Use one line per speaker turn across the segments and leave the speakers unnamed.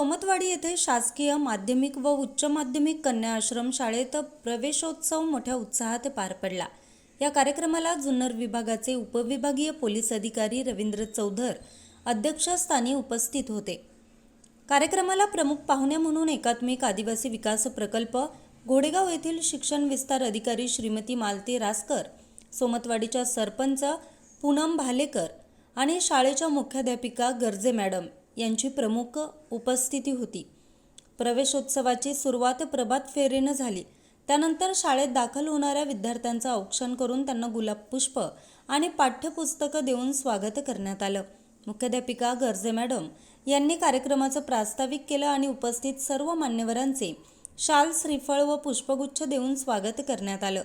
सोमतवाडी येथे शासकीय माध्यमिक व उच्च माध्यमिक कन्या आश्रम शाळेत प्रवेशोत्सव मोठ्या उत्साहात पार पडला. या कार्यक्रमाला जुन्नर विभागाचे उपविभागीय पोलीस अधिकारी रवींद्र चौधर अध्यक्षस्थानी उपस्थित होते. कार्यक्रमाला प्रमुख पाहुणे म्हणून एकात्मिक आदिवासी विकास प्रकल्प घोडेगाव येथील शिक्षण विस्तार अधिकारी श्रीमती मालती रासकर सोमतवाडीच्या सरपंच पूनम भालेकर आणि शाळेच्या मुख्याध्यापिका गर्जे मॅडम. यांची प्रमुख उपस्थिती होती. प्रवेशोत्सवाची सुरुवात प्रभात फेरीनं झाली. त्यानंतर शाळेत दाखल होणाऱ्या विद्यार्थ्यांचं औक्षण करून त्यांना गुलाब पुष्प आणि पाठ्यपुस्तकं देऊन स्वागत करण्यात आलं. मुख्याध्यापिका गर्जे मॅडम यांनी कार्यक्रमाचं प्रास्ताविक केलं आणि उपस्थित सर्व मान्यवरांचे शाल श्रीफळ व पुष्पगुच्छ देऊन स्वागत करण्यात आलं.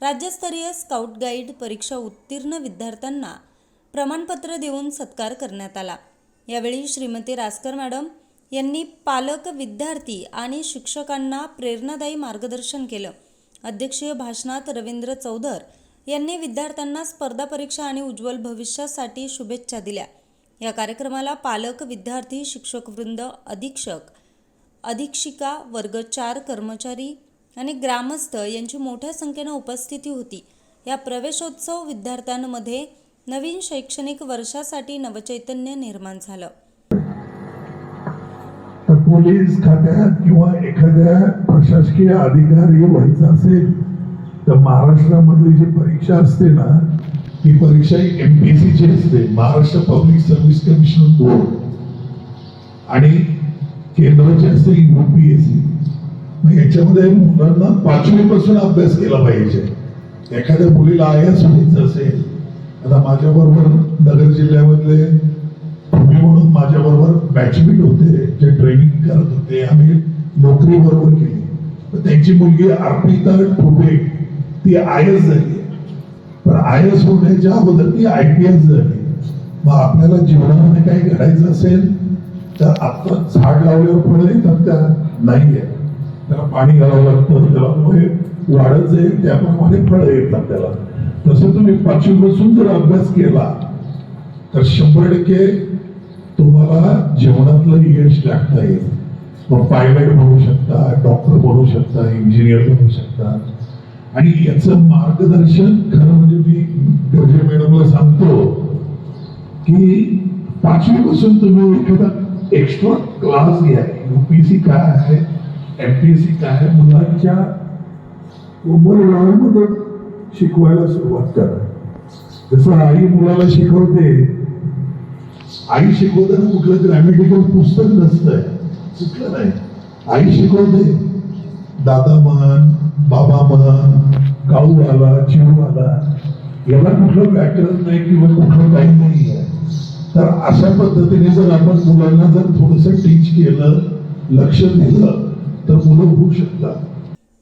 राज्यस्तरीय स्काउट गाईड परीक्षा उत्तीर्ण विद्यार्थ्यांना प्रमाणपत्र देऊन सत्कार करण्यात आला. यावेळी श्रीमती रासकर मॅडम यांनी पालक विद्यार्थी आणि शिक्षकांना प्रेरणादायी मार्गदर्शन केलं. अध्यक्षीय भाषणात रवींद्र चौधर यांनी विद्यार्थ्यांना स्पर्धा परीक्षा आणि उज्ज्वल भविष्यासाठी शुभेच्छा दिल्या. या कार्यक्रमाला पालक विद्यार्थी शिक्षकवृंद अधीक्षक अधीक्षिका वर्ग चार कर्मचारी आणि ग्रामस्थ यांची मोठ्या संख्येनं उपस्थिती होती. या प्रवेशोत्सव विद्यार्थ्यांमध्ये नवीन शैक्षणिक वर्षासाठी नवचैतन्य निर्माण झालं.
तर पोलीस खात्यात किंवा एखाद्या प्रशासकीय अधिकारी व्हायचा असेल तर महाराष्ट्रामधली जी परीक्षा असते ना ती परीक्षा एम पी ची असते Maharashtra public service commission board आणि केंद्राची असते युपीएससी मग याच्यामध्ये मुलांना पाचवीपासून अभ्यास केला पाहिजे. एखाद्या मुलीला आय एस व्हायचं असेल आता माझ्याबरोबर नगर जिल्ह्यामधले तुम्ही म्हणून माझ्याबरोबर बॅचमेट होते जे ट्रेनिंग करत होते. आम्ही नोकरी बरोबर केली. तर त्यांची मुलगी अर्पिता ठोबे ती आय एस झाली. पण आय एस होण्याच्या अगोदर ती आय पी एस झाली. मग आपल्याला जीवनामध्ये काही घडायचं असेल तर आता झाड लावल्यावर फळ येतात नाही नाहीये. त्याला पाणी घालावं लागतं त्याला वाढत जाईल त्याप्रमाणे फळं येतात त्याला. तसं तुम्ही पाचवीपासून जर अभ्यास केला तर शंभर टक्के तुम्हाला जीवनातलं यश गाठता येईल मग पायलट बनू शकता डॉक्टर बनू शकता इंजिनियर बनू शकता. आणि याचं मार्गदर्शन खरं म्हणजे मी गरजे मॅडमला सांगतो की पाचवीपासून तुम्ही एखादा एक्स्ट्रा क्लास घ्या. युपीएससी काय आहे एमपीएससी काय आहे मुलांच्या उमरगावामध्ये शिकवायला सुरुवात करा. जसं आई मुलाला शिकवते आई शिकवताना कुठलं ग्रॅमेटिकल पुस्तक नसतंय. कुठलं नाही. आई शिकवते दादा म्हण बाबा म्हण काऊ आला चिऊ आला याला कुठलं पॅटर्न नाही किंवा कुठलं काही नाही आहे तर अशा पद्धतीने जर आपण मुलांना जर थोडस टीच केलं लक्ष दिलं तर मुलं होऊ शकतात.